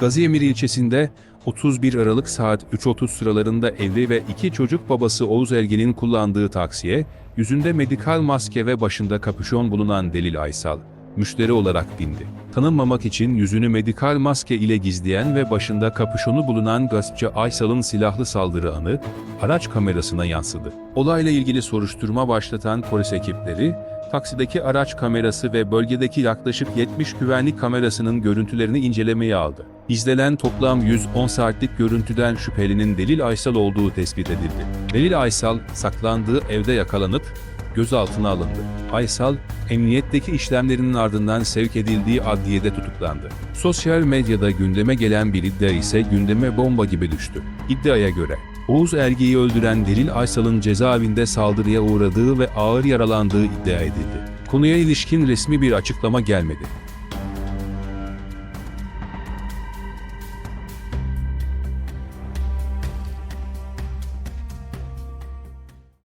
Gaziemir ilçesinde 31 Aralık saat 3.30 sıralarında evli ve iki çocuk babası Oğuz Ergen'in kullandığı taksiye, yüzünde medikal maske ve başında kapüşon bulunan Delil Aysal, müşteri olarak bindi. Tanınmamak için yüzünü medikal maske ile gizleyen ve başında kapüşonu bulunan gaspçı Aysal'ın silahlı saldırı anı, araç kamerasına yansıdı. Olayla ilgili soruşturma başlatan polis ekipleri, taksideki araç kamerası ve bölgedeki yaklaşık 70 güvenlik kamerasının görüntülerini incelemeye aldı. İzlenen toplam 110 saatlik görüntüden şüphelinin Delil Aysal olduğu tespit edildi. Delil Aysal, saklandığı evde yakalanıp gözaltına alındı. Aysal, emniyetteki işlemlerinin ardından sevk edildiği adliyede tutuklandı. Sosyal medyada gündeme gelen bir iddia ise gündeme bomba gibi düştü. İddiaya göre, Oğuz Erge'yi öldüren Delil Aysal'ın cezaevinde saldırıya uğradığı ve ağır yaralandığı iddia edildi. Konuya ilişkin resmi bir açıklama gelmedi.